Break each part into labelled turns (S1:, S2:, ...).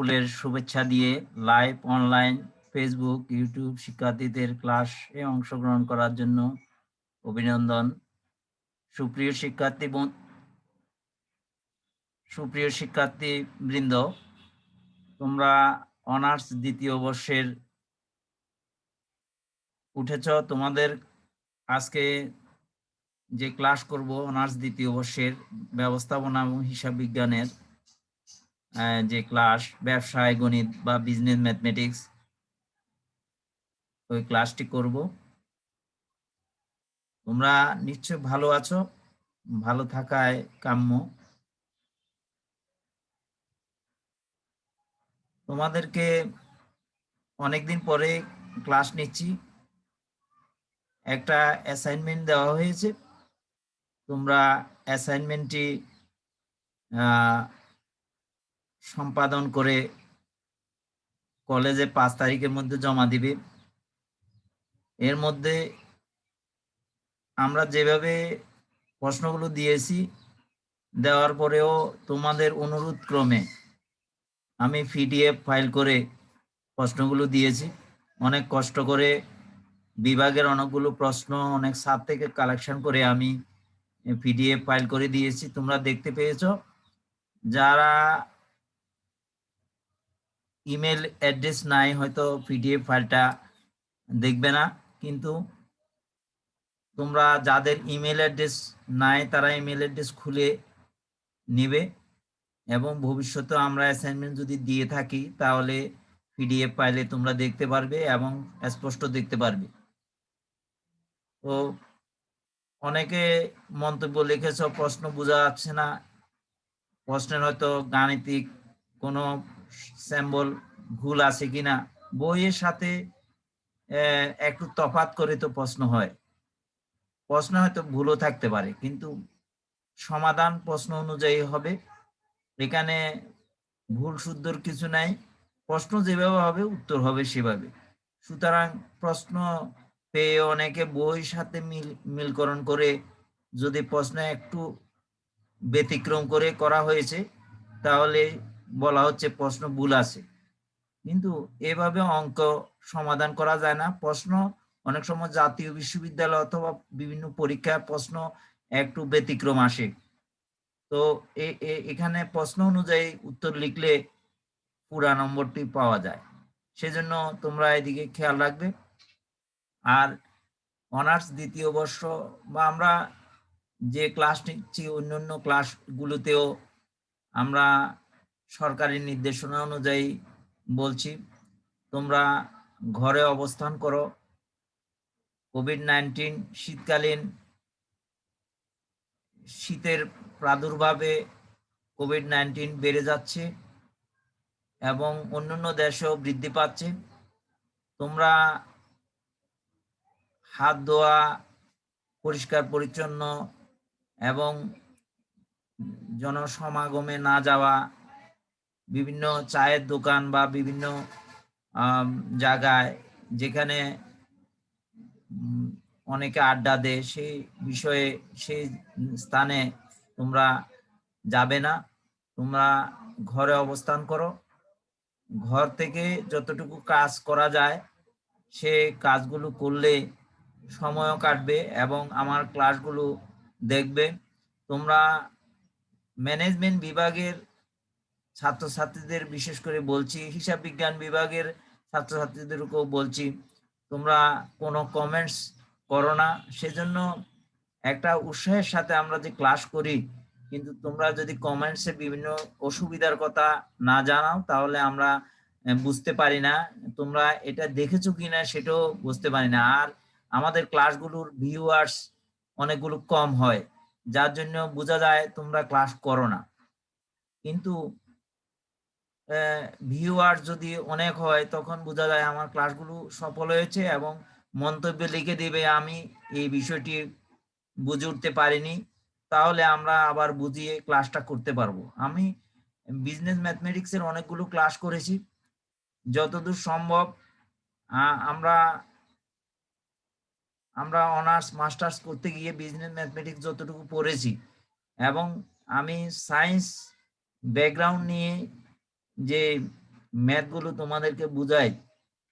S1: ফুলের শুভেচ্ছা দিয়ে লাইভ, অনলাইন, ফেসবুক, ইউটিউব শিক্ষার্থীদের ক্লাসে অংশগ্রহণ করার জন্য অভিনন্দন। সুপ্রিয় শিক্ষার্থী সুপ্রিয় শিক্ষার্থী বৃন্দ, তোমরা অনার্স দ্বিতীয় বর্ষের উঠেছ। তোমাদের আজকে যে ক্লাস করব, অনার্স দ্বিতীয় বর্ষের ব্যবস্থাপনা এবং হিসাব বিজ্ঞানের যে ক্লাস ব্যবসায়, গণিত বা বিজনেস ম্যাথমেটিক্স ওই ক্লাসটি করব। তোমরা নিশ্চয় ভালো আছো, ভালো থাকায় কাম্য। তোমাদেরকে অনেকদিন পরে ক্লাস নিচ্ছি। একটা অ্যাসাইনমেন্ট দেওয়া হয়েছে। তোমরা অ্যাসাইনমেন্টটি সম্পাদন করে কলেজে পাঁচ তারিখের মধ্যে জমা দিবে। এর মধ্যে আমরা যেভাবে প্রশ্নগুলো দিয়েছি, দেওয়ার পরেও তোমাদের অনুরোধ ক্রমে আমি পিডিএফ ফাইল করে প্রশ্নগুলো দিয়েছি। অনেক কষ্ট করে বিভাগের অনেকগুলো প্রশ্ন, অনেক সাত থেকে কালেকশন করে আমি পিডিএফ ফাইল করে দিয়েছি। তোমরা দেখতে পেয়েছ। যারা ইমেল অ্যাড্রেস নাই, হয়তো পিডিএফ ফাইলটা দেখবে না, কিন্তু তোমরা যাদের ইমেল অ্যাড্রেস নাই, তারা ইমেল অ্যাড্রেস খুলে নেবে এবং ভবিষ্যতে আমরা অ্যাসাইনমেন্ট যদি দিয়ে থাকি, তাহলে পিডিএফ ফাইলে তোমরা দেখতে পারবে এবং স্পষ্ট দেখতে পারবে। তো অনেকে মন্তব্য লিখেছ, প্রশ্ন বোঝা যাচ্ছে না। প্রশ্নের হয়তো গাণিতিক কোনো স্যাম্বল ভুল আছে কিনা, বইয়ের সাথে একটু তফাত করে তো প্রশ্ন হয়। প্রশ্ন হয়তো ভুলও থাকতে পারে, কিন্তু সমাধান প্রশ্ন অনুযায়ী হবে। এখানে ভুল শুদ্ধর কিছু নাই, প্রশ্ন যেভাবে হবে উত্তর হবে সেভাবে। সুতরাং প্রশ্ন পেয়ে অনেকে বই সাথে মিল, মিলকরণ করে যদি প্রশ্ন একটু ব্যতিক্রম করে করা হয়েছে, তাহলে বলা হচ্ছে প্রশ্ন ভুল আছে। কিন্তু এভাবে অঙ্ক সমাধান করা যায় না। প্রশ্ন অনেক সময় জাতীয় বিশ্ববিদ্যালয় অথবা বিভিন্ন পরীক্ষার প্রশ্ন একটু ব্যতিক্রম আসে। তো এখানে প্রশ্ন অনুযায়ী উত্তর লিখলে পুরা নম্বরটি পাওয়া যায়। সেজন্য তোমরা এদিকে খেয়াল রাখবে। আর অনার্স দ্বিতীয় বর্ষ বা আমরা যে ক্লাস নিচ্ছি অন্য অন্য ক্লাসগুলোতেও আমরা সরকারি নির্দেশনা অনুযায়ী বলছি, তোমরা ঘরে অবস্থান করো। কোভিড নাইন্টিন শীতকালীন শীতের প্রাদুর্ভাবে কোভিড নাইন্টিন বেড়ে যাচ্ছে এবং অন্যান্য দেশেও বৃদ্ধি পাচ্ছে। তোমরা হাত ধোয়া, পরিষ্কার পরিচ্ছন্ন এবং জনসমাগমে না যাওয়া বিভিন্ন চায়ের দোকান বা বিভিন্ন জায়গায় যেখানে অনেকে আড্ডা দেয়, সেই বিষয়ে, সেই স্থানে তোমরা যাবে না। তোমরা ঘরে অবস্থান করো। ঘর থেকে যতটুকু কাজ করা যায়, সে কাজগুলো করলে সময়ও কাটবে এবং আমার ক্লাসগুলো দেখবে। তোমরা ম্যানেজমেন্ট বিভাগের ছাত্রছাত্রীদের, বিশেষ করে বলছি হিসাব বিজ্ঞান বিভাগের ছাত্রছাত্রীদেরকেও বলছি, তোমরা কোনো কমেন্টস করো না। সেজন্য একটা উৎসাহের সাথে আমরা যে ক্লাস করি, কিন্তু তোমরা যদি কমেন্টসে বিভিন্ন অসুবিধার কথা না জানাও, তাহলে আমরা বুঝতে পারি না। তোমরা এটা দেখেছ কিনা সেটাও বুঝতে পারি না। আর আমাদের ক্লাসগুলোর ভিউয়ার্স অনেকগুলো কম হয়, যার জন্য বোঝা যায় তোমরা ক্লাস করো না। কিন্তু ভিউয়ার যদি অনেক হয়, তখন বোঝা যায় আমার ক্লাসগুলো সফল হয়েছে এবং মন্তব্য লিখে দিবে আমি এই বিষয়টি বুঝে উঠতে পারিনি। তাহলে আমরা আবার বুঝিয়ে ক্লাসটা করতে পারব। আমি বিজনেস ম্যাথমেটিক্স এর অনেকগুলো ক্লাস করেছি। যতদূর সম্ভব আমরা আমরা অনার্স মাস্টার্স করতে গিয়ে বিজনেস ম্যাথমেটিক্স যতটুকু পড়েছি। এবং আমি সায়েন্স ব্যাকগ্রাউন্ড নিয়ে যে ম্যাথগুলো তোমাদেরকে বুঝাই,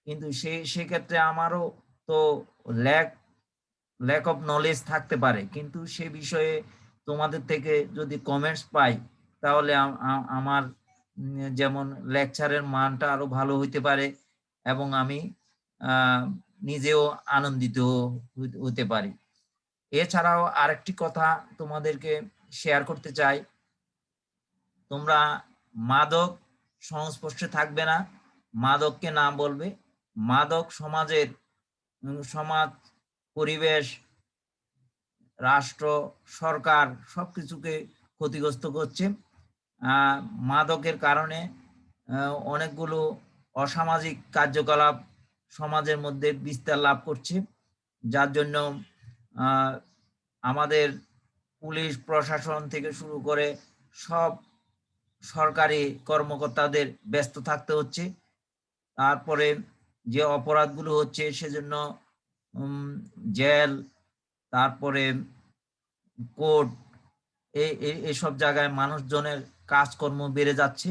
S1: কিন্তু সেই সেক্ষেত্রে আমারও তো ল্যাক ল্যাক অফ নলেজ থাকতে পারে। কিন্তু সে বিষয়ে তোমাদের থেকে যদি কমেন্টস পাই, তাহলে আমার যেমন লেকচারের মানটা আরও ভালো হইতে পারে এবং আমি নিজেও আনন্দিত হতে পারি। এছাড়াও আরেকটি কথা তোমাদেরকে শেয়ার করতে চাই। তোমরা মাদক সংস্পর্শে থাকবে না। মাদককে না বলবে। মাদক সমাজের সমাজ, পরিবেশ, রাষ্ট্র, সরকার সব কিছুকে ক্ষতিগ্রস্ত করছে। মাদকের কারণে অনেকগুলো অসামাজিক কার্যকলাপ সমাজের মধ্যে বিস্তার লাভ করছে। যার জন্য আমাদের পুলিশ, প্রশাসন থেকে শুরু করে সব সরকারি কর্মকর্তাদের ব্যস্ত থাকতে হচ্ছে। তারপরে যে অপরাধগুলো হচ্ছে সেজন্য জেল, তারপরে কোর্ট এইসব জায়গায় মানুষজনের কাজকর্ম বেড়ে যাচ্ছে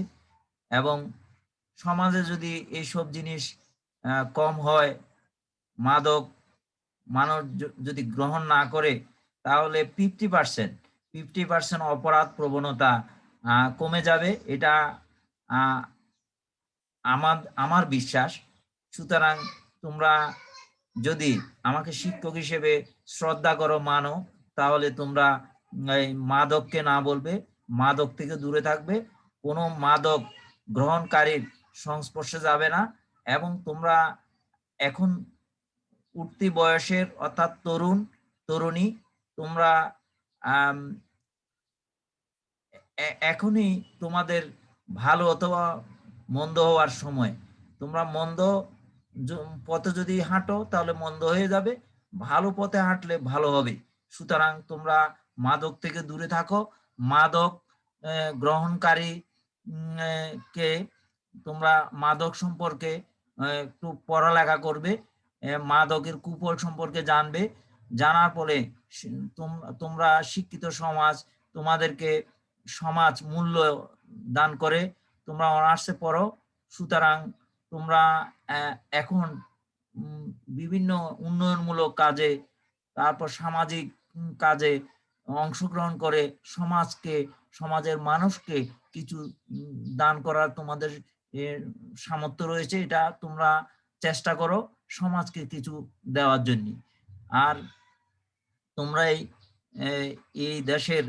S1: এবং সমাজে যদি এইসব জিনিস কম হয়, মাদক, মানুষ যদি গ্রহণ না করে, তাহলে ফিফটি পার্সেন্ট ফিফটি পার্সেন্ট অপরাধ প্রবণতা কমে যাবে। এটা আমার আমার বিশ্বাস। সুতরাং তোমরা যদি আমাকে শিক্ষক হিসেবে শ্রদ্ধা করো, মানো, তাহলে তোমরা মাদককে না বলবে। মাদক থেকে দূরে থাকবে। কোনো মাদক গ্রহণকারীর সংস্পর্শে যাবে না। এবং তোমরা এখন উঠতি বয়সের, অর্থাৎ তরুণ, তরুণী, তোমরা এখনই তোমাদের ভালো অথবা মন্দ হওয়ার সময়। তোমরা মন্দ পথে যদি হাঁটো, তাহলে মন্দ হয়ে যাবে। ভালো পথে হাঁটলে ভালো হবে। সুতরাং তোমরা মাদক থেকে দূরে থাকো। মাদক গ্রহণকারী কে তোমরা মাদক সম্পর্কে একটু পড়ালেখা করবে মাদকের কুফল সম্পর্কে জানবে। জানার তোম- তোমরা শিক্ষিত সমাজ, তোমাদেরকে সমাজ মূল্য দান করে, তোমরা অনার্সে পড়ো। সুতরাং তোমরা এখন বিভিন্ন উন্নয়নমূলক কাজে, তারপর সামাজিক কাজে অংশগ্রহণ করে সমাজকে, সমাজের মানুষকে কিছু দান করার তোমাদের সামর্থ্য রয়েছে। এটা তোমরা চেষ্টা করো সমাজকে কিছু দেওয়ার জন্য। আর তোমরা এই দেশের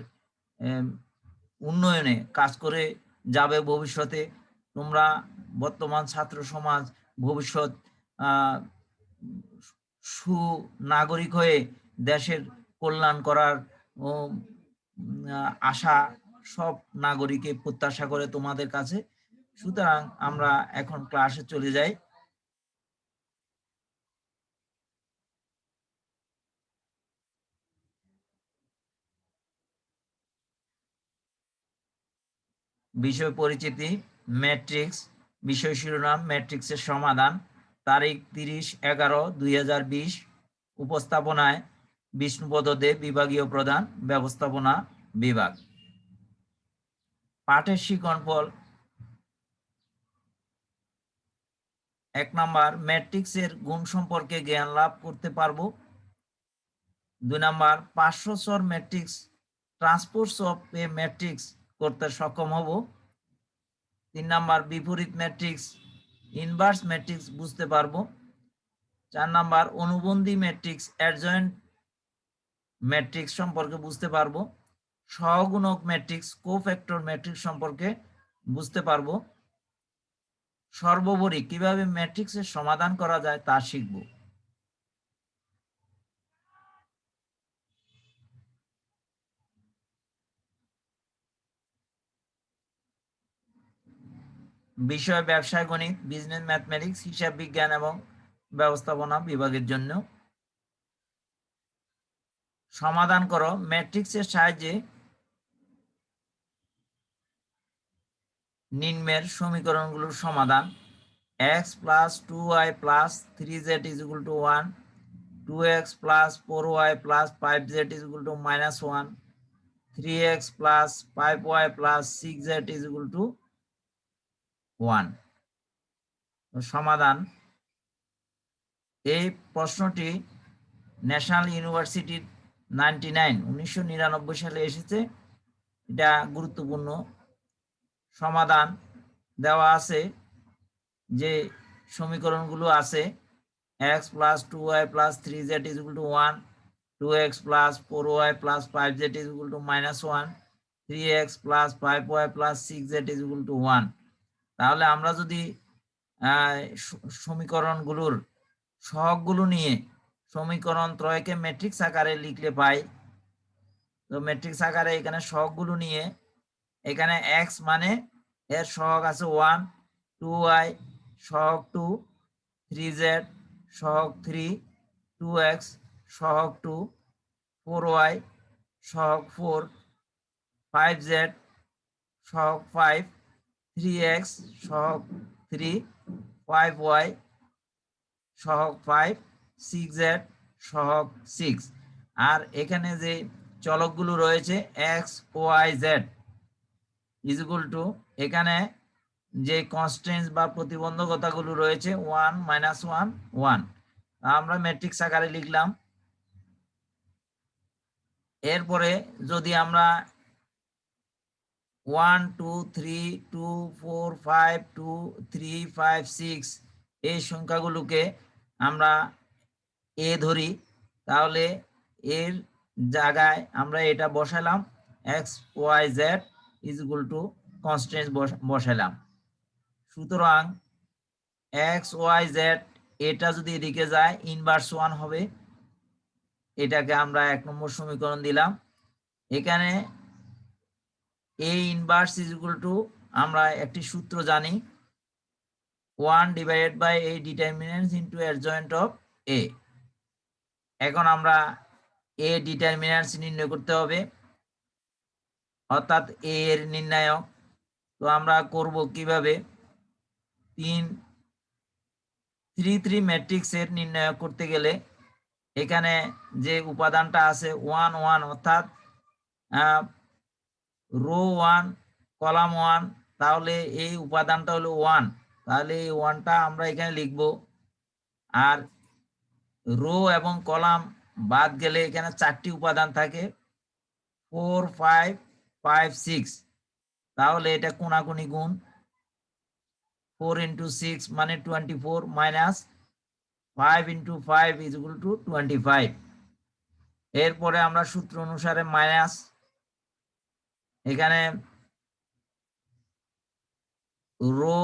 S1: উন্নয়নে কাজ করে যাবে ভবিষ্যতে। তোমরা বর্তমান ছাত্র সমাজ, ভবিষ্যৎ সুনাগরিক হয়ে দেশের কল্যাণ করার আশা সব নাগরিকে প্রত্যাশা করে তোমাদের কাছে। সুতরাং আমরা এখন ক্লাসে চলে যাই। বিষয় পরিচিতি ম্যাট্রিক্স বিষয় শিরোনাম ম্যাট্রিক্সের সমাধান, তারিখ তিরিশ এগারো দুই উপস্থাপনায় বিষ্ণুপদ দেব বিভাগীয় প্রধান, ব্যবস্থাপনা বিভাগ। পাঠের শিকনফল এক নাম্বার ম্যাট্রিক্সের গুণ সম্পর্কে জ্ঞান লাভ করতে পারব। দুই নাম্বার, পাঁচশো স্বর matrix transpose of a matrix করতে সক্ষম হব। তিন নাম্বার, বিপরীত ম্যাট্রিক্স ইনভার্স ম্যাট্রিক্স বুঝতে পারব। চার নাম্বার, অনুবন্ধী ম্যাট্রিক্স অ্যাডজয়েন্ট ম্যাট্রিক্স সম্পর্কে বুঝতে পারব। সহগুণক ম্যাট্রিক্স কোফ্যাক্টর ম্যাট্রিক্স সম্পর্কে বুঝতে পারব। সর্বোপরি কীভাবে ম্যাট্রিক্সের সমাধান করা যায় তা শিখব। বিষয়, ব্যবসায়, গণিত বিজনেস ম্যাথমেটিক্স হিসাব বিজ্ঞান এবং ব্যবস্থাপনা বিভাগের জন্য সমাধান করো। ম্যাট্রিক্সের সাহায্যে নিম্নের সমীকরণগুলোর সমাধান। X plus two y plus three z is equal to one two x plus four y plus five z is equal to minus one three x plus five y plus six z is equal to one. সমাধান। এই প্রশ্নটি national ইউনিভার্সিটির ninety nine, উনিশশো নিরানব্বই সালে এসেছে। এটা গুরুত্বপূর্ণ। সমাধান দেওয়া আছে যে সমীকরণগুলো আছে। X plus two y plus three z is to one, two x plus four y plus five z is to minus one, three x plus five y plus six z is to one. তাহলে আমরা যদি সমীকরণগুলোর সহগগুলো নিয়ে সমীকরণ ত্রয়কে matrix আকারে লিখলে পাই, তো matrix আকারে এখানে সহগগুলো নিয়ে এখানে এক্স মানে এর সহগ আছে ওয়ান টু ওয়াই সহগ টু থ্রি জেড সহগ থ্রি টু এক্স সহগ টু ফোর ওয়াই সহগ ফোর ফাইভ জেড সহগ ফাইভ থ্রি এক্স সহগ থ্রি ফাইভ ওয়াই সহগ ফাইভ সিক্স জেড সহগ সিক্স আর এখানে যে চলকগুলো রয়েছে x y z is equal to এখানে যে কনস্ট্যান্স বা প্রতিবন্ধকতাগুলো রয়েছে ওয়ান মাইনাস ওয়ান ওয়ান আমরা ম্যাট্রিক্স আকারে লিখলাম। এরপরে যদি আমরা one, two, three, two, four, five, two, three, five, six এই সংখ্যাগুলোকে আমরা এ ধরি। তাহলে এর জায়গায় আমরা এটা বসালাম। X, y, z is equal to constant বসালাম। সুতরাং এক্স, ওয়াই, জেড এটা যদি এদিকে যায় ইনভার্স ওয়ান হবে। এটাকে আমরা এক নম্বর সমীকরণ দিলাম। এখানে A inverse is equal to আমরা একটি সূত্র জানি one divided by A determinants into adjoint of A এখন আমরা এ ডিটারমিনেন্টস নির্ণয় করতে হবে, অর্থাৎ এ এর নির্ণায়ক। তো আমরা করব কীভাবে? তিন থ্রি থ্রি ম্যাট্রিক্স এর নির্ণয় করতে গেলে এখানে যে উপাদানটা আছে ওয়ান ওয়ান অর্থাৎ রো ওয়ান, কলাম ওয়ান, তাহলে এই উপাদানটা হলো ওয়ান। তাহলে এই ওয়ানটা আমরা এখানে লিখব। আর রো এবং কলাম বাদ গেলে এখানে চারটি উপাদান থাকে। Four, five five, six. তাহলে এটা কোনাকুনি গুণ। ফোর ইন্টু সিক্স মানে twenty four minus five into five is to twenty five এরপরে আমরা সূত্র অনুসারে মাইনাস এখানে row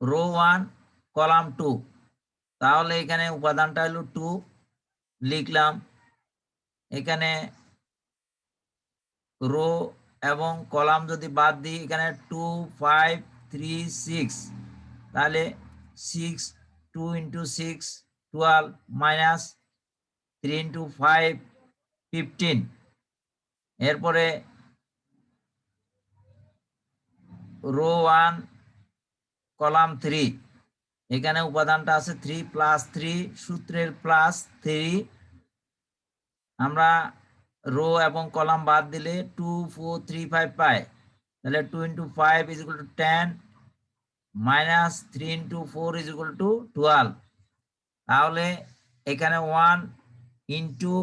S1: row one, column two. তাহলে এখানে উপাদানটা হলো টু, লিখলাম। এখানে রো এবং কলাম যদি বাদ দিই, এখানে টু, ফাইভ, থ্রি, সিক্স। তাহলে six, two into six, twelve minus three into five, fifteen. এরপরে রো ওয়ান কলাম থ্রি এখানে উপাদানটা আছে থ্রি প্লাস থ্রি সূত্রের প্লাস থ্রি আমরা রো এবং কলাম বাদ দিলে টু ফোর থ্রি ফাইভ পাই। তাহলে two into five is to ten minus three into four is equal to twelve তাহলে এখানে one into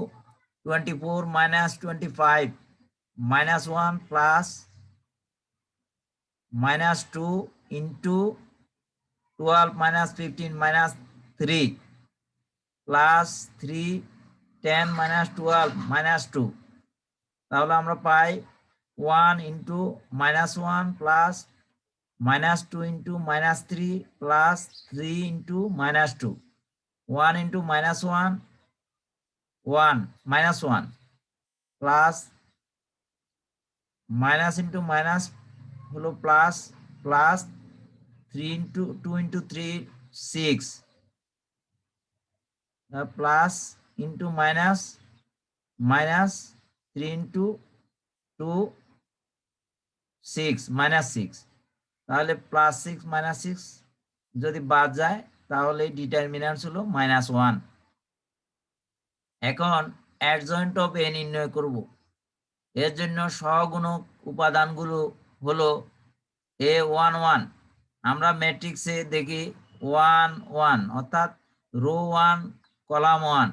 S1: twenty four minus twenty five minus one plus minus two into twelve minus fifteen minus three plus three ten minus twelve minus two তাহলে আমরা পাই one into minus one plus minus two into minus three plus three into minus two one into minus one one minus one plus minus into minus হলো plus plus three into, two into three, six. Plus into minus minus three into two, six, minus six. তাহলে plus six, minus six যদি বাদ যায়, তাহলে determinants হলো minus one. এখন adjoint of A নির্ণয় করব। এর জন্য সহগুণক উপাদানগুলো হলো এ ওয়ান ওয়ান আমরা ম্যাট্রিক্সে দেখি ওয়ান ওয়ান অর্থাৎ রো ওয়ান কলাম ওয়ান।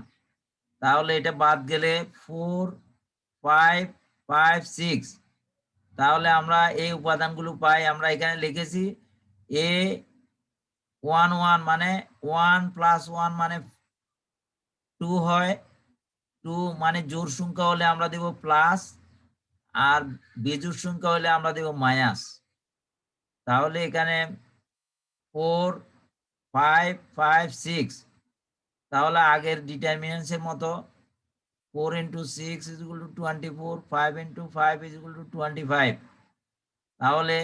S1: তাহলে এটা বাদ গেলে ফোর ফাইভ ফাইভ সিক্স তাহলে আমরা এই উপাদানগুলো পাই, আমরা এখানে লিখেছি এ ওয়ান ওয়ান মানে ওয়ান প্লাস ওয়ান মানে টু হয়। টু মানে জোর সংখ্যা হলে আমরা দেব প্লাস আর বিজুর সংখ্যা হলে আমরা দেব মাইনাস তাহলে এখানে ফোর ফাইভ ফাইভ সিক্স তাহলে আগের ডিটারমিনেন্সের মতো four into six is equal to twenty four five into five is equal to twenty five তাহলে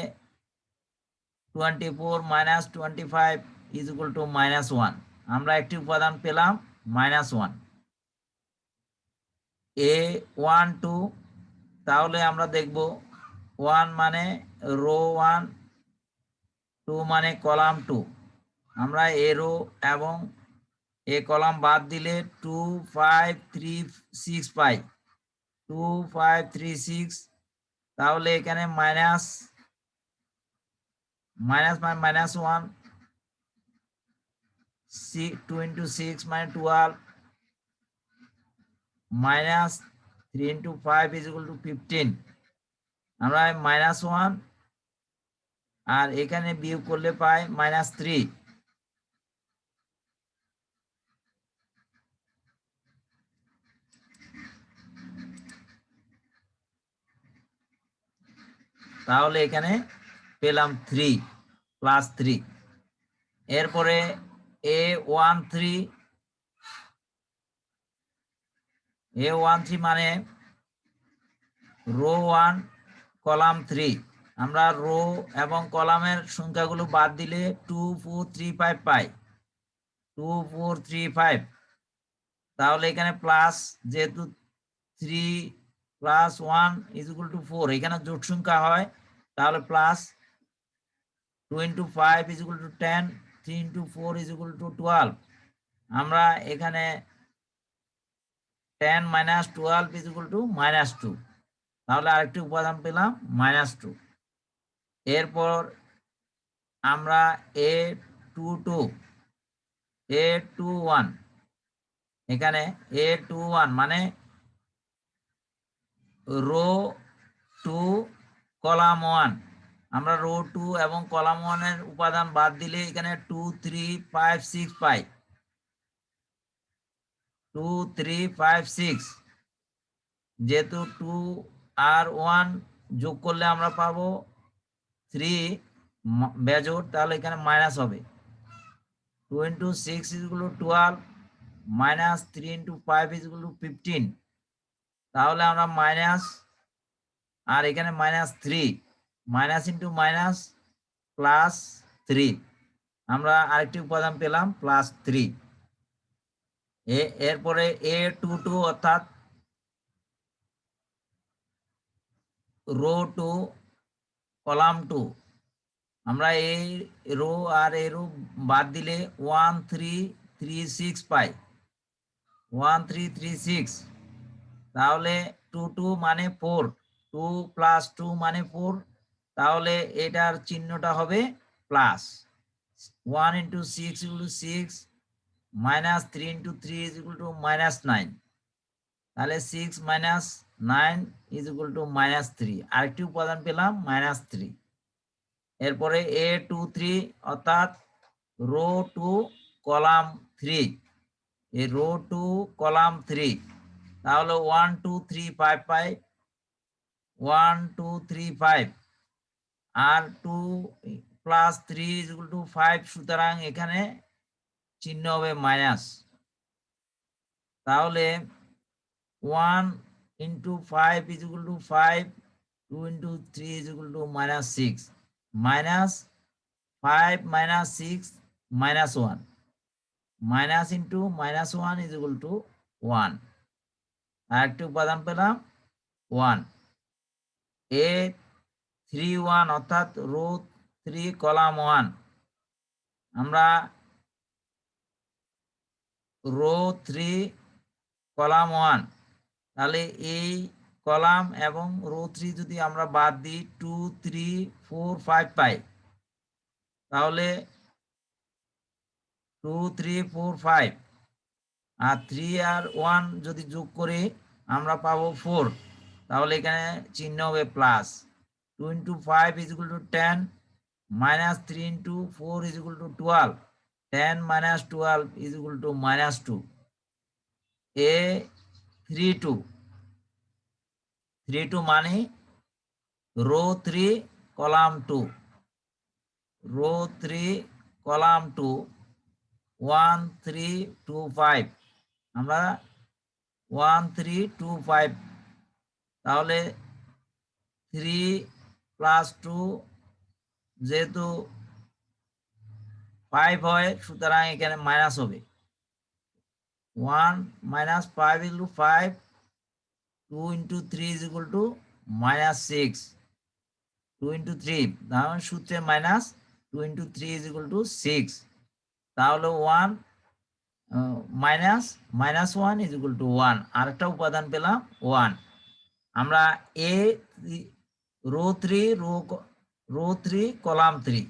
S1: twenty four minus twenty five is equal to minus one আমরা একটি উপাদান পেলাম minus one A one two তাহলে আমরা দেখব one মানে row one two মানে কলাম টু আমরা এ রো এবং এ কলাম বাদ দিলে টু ফাইভ থ্রি সিক্স পাই। টু ফাইভ থ্রি সিক্স তাহলে এখানে মাইনাস মাইনাস মানে minus one two into six মানে twelve minus three into five is equal to fifteen আমরা মাইনাস ওয়ান আর এখানে বিয়োগ করলে পাই মাইনাস থ্রি তাহলে এখানে পেলাম থ্রি প্লাস থ্রি এরপরে A one three A one three মানে রো ওয়ান কলাম থ্রি আমরা রো এবং কলামের সংখ্যাগুলো বাদ দিলে টু ফোর থ্রি ফাইভ পাই। টু ফোর থ্রি ফাইভ তাহলে এখানে প্লাস যেহেতু three plus one is equal to four এখানে জোট সংখ্যা হয়, তাহলে plus two into five is equal to ten three into four is equal to twelve আমরা এখানে ten minus twelve is equal to minus two তাহলে আরেকটি উপাদান পেলাম মাইনাস টু এরপর আমরা A two two A two one এখানে A two one মানে রো টু কলাম ওয়ান আমরা রো টু এবং কলাম ওয়ানের উপাদান বাদ দিলে এখানে টু থ্রি ফাইভ সিক্স পাই। টু থ্রি ফাইভ সিক্স যেহেতু টু আর ওয়ান যোগ করলে আমরা পাবো থ্রি বেজোর তাহলে এখানে মাইনাস হবে। Two into six ইজগুলো twelve minus three into five ইজগুলো fifteen তাহলে আমরা মাইনাস আর এখানে minus three minus into minus plus three আমরা আরেকটি উপাদান পেলাম প্লাস থ্রি এরপরে এ টু টু অর্থাৎ রো টু কলাম টু। আমরা এই রো আর এই রো বাদ দিলে ওয়ান থ্রি থ্রি সিক্স পাই। One three three six. তাহলে টু টু মানে ফোর। টু প্লাস টু মানে ফোর। তাহলে এটার চিহ্নটা হবে plus. One into six equal six minus three into three equal to minus nine. তাহলে six minus nine is equal to minus three আরেকটি উপাদান পেলাম মাইনাস থ্রি এরপরে এ টু থ্রি অর্থাৎ রো টু কলাম থ্রি এই row two column three তাহলে one two three five five one two three five R two plus three equal to five সুতরাং এখানে চিহ্ন হবে মাইনাস তাহলে one into five is equal to five two into three is equal to minus six minus five minus six minus one minus into minus one is equal to one আর একটি উপাদান পেলাম one A three one অর্থাৎ row three column one আমরা row three column one তাহলে এই column এবং rho three যদি আমরা বাদ দিই, টু, থ্রি, ফোর, ফাইভ পাই। তাহলে টু, থ্রি, ফোর, ফাইভ। আর থ্রি আর ওয়ান যদি যোগ করি আমরা পাবো ফোর। তাহলে এখানে চিহ্ন হবে plus. Two into five is equal to ten minus three into four is equal to twelve. Ten minus twelve is equal to minus two. A three two. Three two মানে row three column two. Row three column two, one three two five. আমরা one three two five. তাহলে three plus two যেহেতু five হয়, সুতরাং এখানে minus হবে। One minus five equal to five two into three is equal to minus six two into three তাহলে সূত্রে minus two into three is equal to six তাহলে one minus minus one is equal to one আরেকটা উপাদান পেলাম one আমরা A row three row row three column three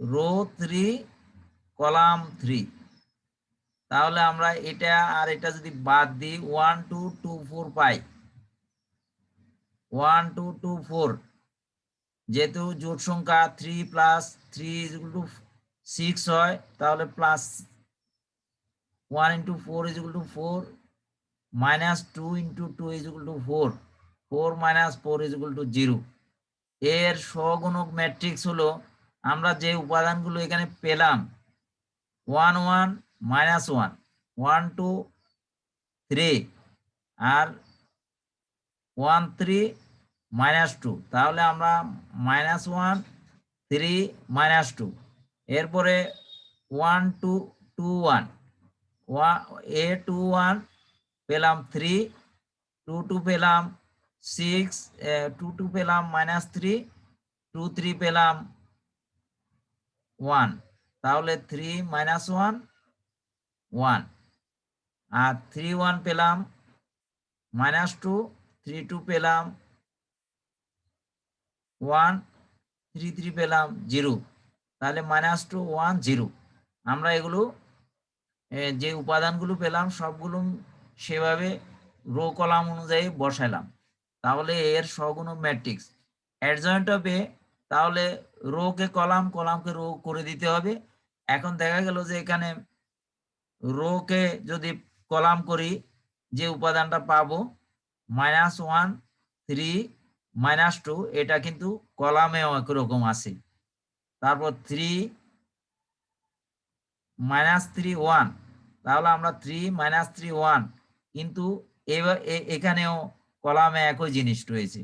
S1: row three column three তাহলে আমরা এটা আর এটা যদি বাদ দিই ওয়ান টু টু ফোর পাই। ওয়ান টু টু ফোর যেহেতু জোট সংখ্যা three plus three two six হয়, তাহলে plus one into four is to four minus two into two is to four four minus four is to zero এর সহগুণক matrix হলো, আমরা যে উপাদানগুলো এখানে পেলাম one one minus one one two three আর ওয়ান থ্রি মাইনাস টু তাহলে আমরা minus one three minus two এরপরে one two two one one A two one পেলাম থ্রি টু টু পেলাম সিক্স টু টু পেলাম মাইনাস থ্রি টু থ্রি পেলাম one তাহলে three minus one one আর three one পেলাম মাইনাস টু থ্রি টু পেলাম one three three পেলাম zero তাহলে মাইনাস টু ওয়ান জিরো আমরা এগুলো যে উপাদানগুলো পেলাম, সবগুলো সেভাবে রো কলাম অনুযায়ী বসাইলাম। তাহলে এর সগুণ ম্যাট্রিক্স অ্যাডজয়েন্ট অফ এ তাহলে রো কে কলাম কলামকে রো করে দিতে হবে। এখন দেখা গেল যে এখানে রো কে যদি কলাম করি, যে উপাদানটা পাবো minus one three minus two এটা কিন্তু কলামেও একরকম আছে। তারপর থ্রি মাইনাস থ্রি ওয়ান তাহলে আমরা থ্রি মাইনাস থ্রি ওয়ান কিন্তু এবার এখানেও কলামে একই জিনিস রয়েছে।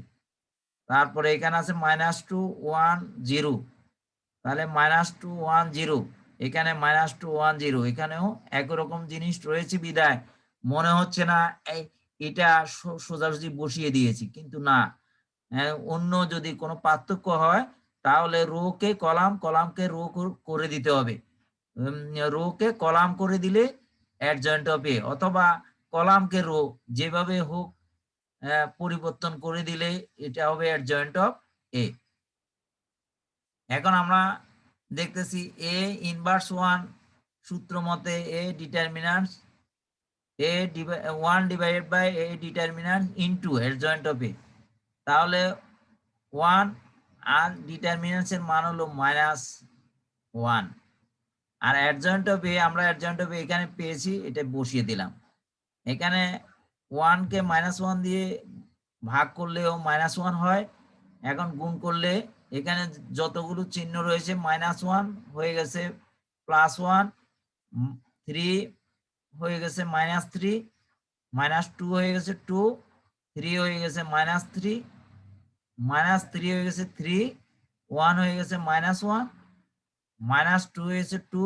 S1: তারপরে এখানে আছে মাইনাস টু ওয়ান জিরো তাহলে মাইনাস টু ওয়ান জিরো এখানে মাইনাস টু ওয়ান জিরো এখানেও একরকম জিনিস রয়েছে বিদায়। মনে হচ্ছে না এটা সোজাসুজি বসিয়ে দিয়েছি, কিন্তু না। অন্য যদি কোনো পার্থক্য হয়, তাহলে রোকে কলাম কলামকে রো করে দিতে হবে। রো কে কলাম করে দিলে অ্যাডজয়েন্ট এ অথবা কলামকে রো যেভাবে হোক পরিবর্তন করে দিলে এটা হবে অ্যাডজয়েন্ট অফ এ এখন আমরা দেখতেছি এ ইনভার্স ওয়ান সূত্র মতে A determinants A one divided by A determinant into adjoint of A তাহলে ওয়ান আর ডিটারমিনেন্টস এর মান হলো মাইনাস ওয়ান আর অ্যাডজয়েন্ট অফ এ আমরা অ্যাডজয়েন্ট অফ এখানে পেয়েছি, এটা বসিয়ে দিলাম। এখানে ওয়ানকে মাইনাস ওয়ান দিয়ে ভাগ করলেও মাইনাস ওয়ান হয়, এখন গুণ করলে এখানে যতগুলো চিহ্ন রয়েছে মাইনাস ওয়ান হয়ে গেছে প্লাস ওয়ান থ্রি হয়ে গেছে মাইনাস থ্রি মাইনাস টু হয়ে গেছে টু থ্রি হয়ে গেছে মাইনাস থ্রি মাইনাস থ্রি হয়ে গেছে থ্রি ওয়ান হয়ে গেছে মাইনাস ওয়ান মাইনাস টু হয়েছে টু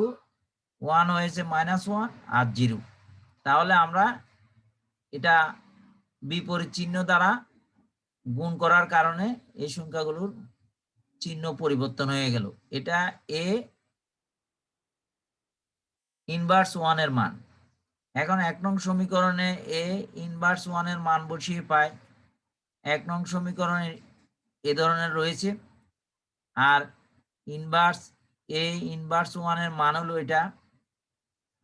S1: ওয়ান হয়েছে মাইনাস ওয়ান আর জিরো তাহলে আমরা এটা বিপরীত চিহ্ন দ্বারা গুণ করার কারণে এই সংখ্যাগুলোর চিহ্ন পরিবর্তন হয়ে গেল। এটা এ ইনভার্স ওয়ানের মান। এখন এক নং সমীকরণে এ ইনভার্স ওয়ানের মান বসিয়ে পায়। এক নং সমীকরণে এ ধরনের রয়েছে। আর ইনভার্স এ ইনভার্স ওয়ানের মান হলো এটা।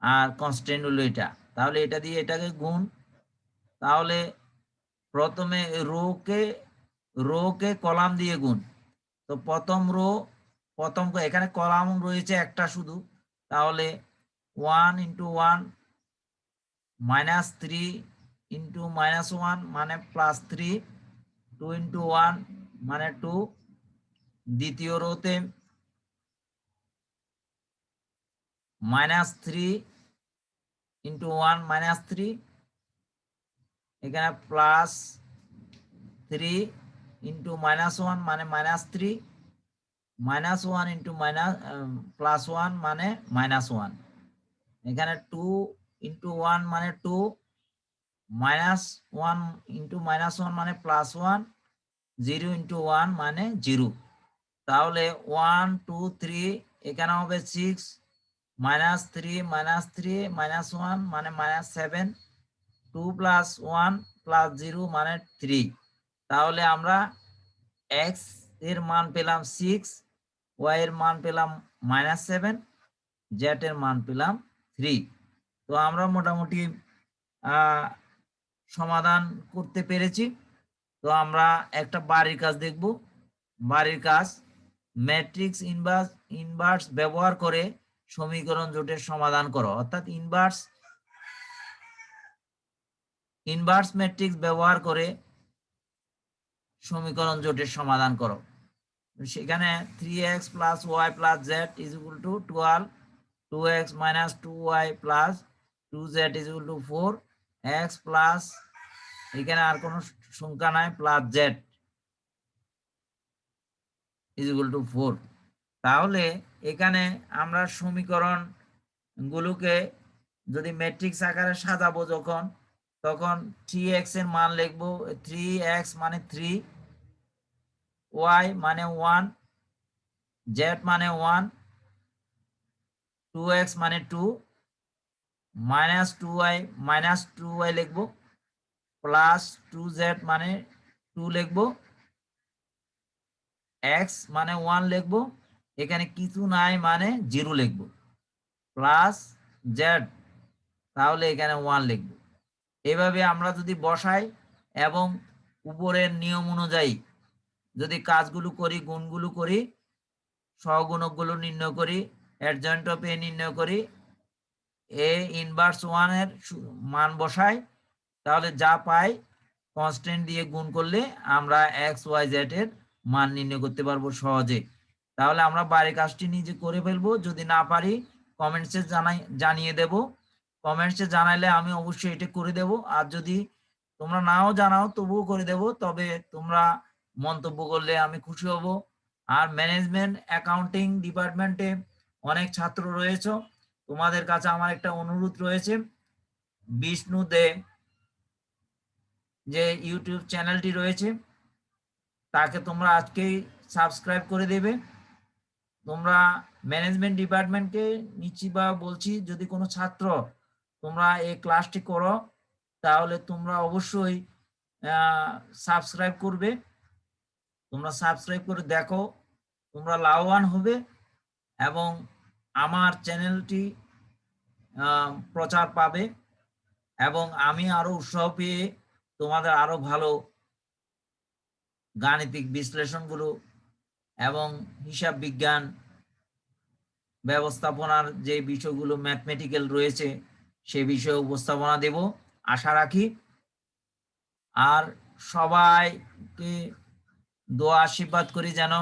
S1: আর কনস্ট্যান্ট হলো এটা। তাহলে এটা দিয়ে এটাকে গুণ। তাহলে প্রথমে রোকে রোকে কলাম দিয়ে গুণ। তো প্রথম রো প্রথম এখানে কলাম রয়েছে একটা শুধু। তাহলে one into one minus three into minus one মানে plus three two into one মানে টু দ্বিতীয় রোতে minus three into one minus three এখানে plus three into minus one মানে minus three minus one into minus plus one মানে minus one এখানে two into one মানে two minus one into minus one মানে plus one zero into one মানে zero তাহলে one two three এখানে হবে six minus three minus three minus one মানে minus seven two plus one plus zero মানে three তাহলে আমরা এক্সের মান পেলাম সিক্স ওয়াই এর মান পেলাম মাইনাস সেভেন জেড এর মান পেলাম থ্রি তো আমরা মোটামুটি সমাধান করতে পেরেছি। তো আমরা একটা বাড়ির কাজ দেখব। বাড়ির কাজ ম্যাট্রিক্স ইনভার্স ইনভার্স ব্যবহার করে সমীকরণ জোটের সমাধান করো। অর্থাৎ ইনভার্স ইনভার্স ম্যাট্রিক্স ব্যবহার করে সমীকরণ জোটের সমাধান করো। সেখানে three X plus Y plus Z is equal to twelve two X minus two Y plus two Z is equal to four X plus এখানে আর কোনো সংখ্যা নাই plus Z is equal to four তাহলে এখানে আমরা সমীকরণ গুলোকে যদি ম্যাট্রিক্স আকারে সাজাবো যখন তখন থ্রি এক্সের মান লিখব থ্রি এক্স মানে থ্রি ওয়াই মানে ওয়ান জেড মানে ওয়ান টু এক্স মানে two minus two Y minus two Y লিখব প্লাস টু জেড মানে টু লিখব এক্স মানে ওয়ান লিখব, এখানে কিছু নাই মানে জিরো লিখব প্লাস জেড তাহলে এখানে ওয়ান লিখব। এভাবে আমরা যদি বসাই এবং উপরের নিয়ম অনুযায়ী যদি কাজগুলো করি, গুণগুলো করি, সহগুণকগুলো নির্ণয় করি অ্যাডজয়েন্ট অফ এ নির্ণয় করি এ ইনভার্স ওয়ানের মান বসাই, তাহলে যা পাই কনস্ট্যান্ট দিয়ে গুণ করলে আমরা এক্স ওয়াই জেড এর মান নির্ণয় করতে পারব সহজে। তাহলে আমরা বাড়ির কাজটি নিজে করে ফেলব। যদি না পারি কমেন্টসে জানাই, জানিয়ে দেব। কমেন্টসে জানাইলে আমি অবশ্যই এটা করে দেব। আর যদি তোমরা নাও জানাও, তবুও করে দেব। তবে তোমরা মন্তব্য করলে আমি খুশি হব। আর ম্যানেজমেন্ট অ্যাকাউন্টিং ডিপার্টমেন্টে অনেক ছাত্র রয়েছে। তোমাদের কাছে আমার একটা অনুরোধ রয়েছে। বিষ্ণু দে যে ইউটিউব চ্যানেলটি রয়েছে, তাকে তোমরা আজকেই সাবস্ক্রাইব করে দেবে। তোমরা ম্যানেজমেন্ট ডিপার্টমেন্টকে নিচ্ছি বা বলছি, যদি কোনো ছাত্র তোমরা এই ক্লাসটি করো, তাহলে তোমরা অবশ্যই সাবস্ক্রাইব করবে। তোমরা সাবস্ক্রাইব করে দেখো, তোমরা লাভবান হবে এবং আমার চ্যানেলটি প্রচার পাবে এবং আমি আরও উৎসাহ পেয়ে তোমাদের আরও ভালো গাণিতিক বিশ্লেষণগুলো এবং হিসাব বিজ্ঞান ব্যবস্থাপনার যে বিষয়গুলো ম্যাথমেটিক্যাল রয়েছে সে বিষয়ে উপস্থাপনা দেব। আশা রাখি। আর সবাইকে দোয়া, আশীর্বাদ করি যেন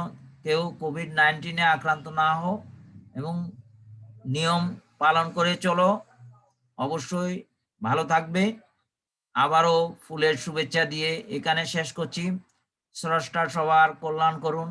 S1: কেউ কোভিড নাইন্টিনে আক্রান্ত না হোক এবং নিয়ম পালন করে চলো। অবশ্যই ভালো থাকবে। আবারও ফুলের শুভেচ্ছা দিয়ে এখানে শেষ করছি। স্রষ্টা সবার কল্যাণ করুন।